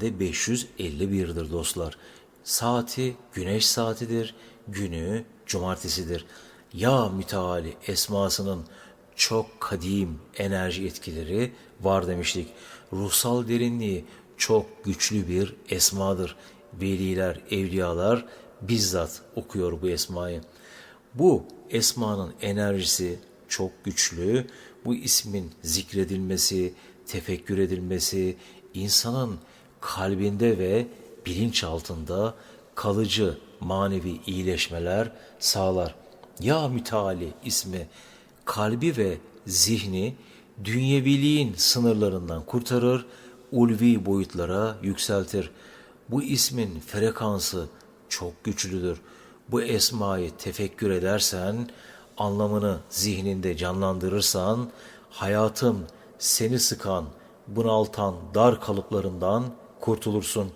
de 551'dir dostlar. Saati güneş saatidir, günü cumartesidir. Ya müteali esmasının çok kadim enerji etkileri var demiştik. Ruhsal derinliği çok güçlü bir esmadır. Veliler, evliyalar bizzat okuyor bu esmayı. Bu esmanın enerjisi çok güçlü. Bu ismin zikredilmesi, tefekkür edilmesi insanın kalbinde ve bilinç altında kalıcı manevi iyileşmeler sağlar. Ya müteali ismi kalbi ve zihni dünyeviliğin sınırlarından kurtarır, ulvi boyutlara yükseltir. Bu ismin frekansı çok güçlüdür. Bu esmayı tefekkür edersen, anlamını zihninde canlandırırsan, hayatın seni sıkan, bunaltan dar kalıplarından kurtulursun.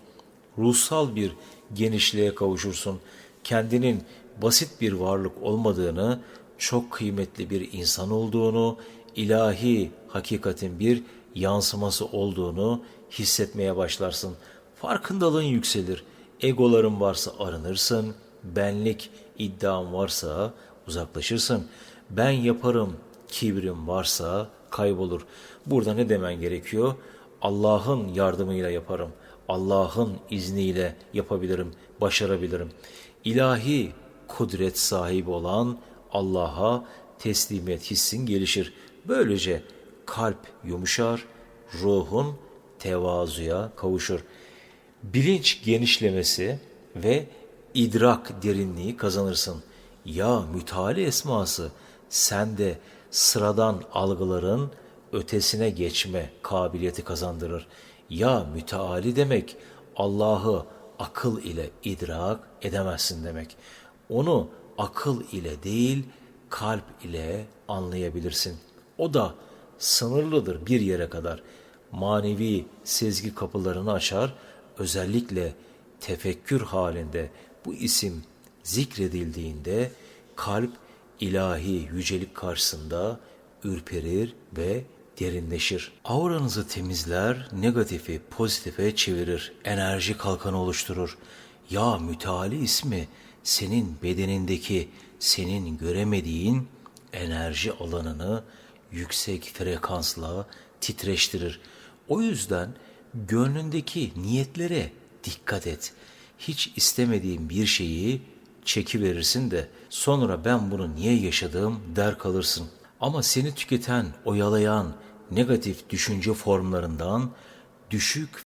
Ruhsal bir genişliğe kavuşursun. Kendinin basit bir varlık olmadığını, çok kıymetli bir insan olduğunu, ilahi hakikatin bir yansıması olduğunu hissetmeye başlarsın. Farkındalığın yükselir. Egoların varsa arınırsın. Benlik iddian varsa uzaklaşırsın. Ben yaparım kibrim varsa kaybolur. Burada ne demen gerekiyor? Allah'ın yardımıyla yaparım. Allah'ın izniyle yapabilirim, başarabilirim. İlahi kudret sahibi olan Allah'a teslimiyet hissin gelişir. Böylece kalp yumuşar, ruhun tevazuya kavuşur. Bilinç genişlemesi ve idrak derinliği kazanırsın. Ya müteali esması sende sıradan algıların ötesine geçme kabiliyeti kazandırır. Ya müteali demek Allah'ı akıl ile idrak edemezsin demek. Onu akıl ile değil kalp ile anlayabilirsin. O da sınırlıdır bir yere kadar. Manevi sezgi kapılarını açar. Özellikle tefekkür halinde bu isim zikredildiğinde kalp ilahi yücelik karşısında ürperir ve derinleşir. Auranızı temizler, negatifi pozitife çevirir, enerji kalkanı oluşturur. Ya müteali ismi senin bedenindeki, senin göremediğin enerji alanını yüksek frekansla titreştirir. O yüzden gönlündeki niyetlere dikkat et. Hiç istemediğin bir şeyi çekiverirsin de sonra ben bunu niye yaşadım der kalırsın. Ama seni tüketen, oyalayan negatif düşünce formlarından düşük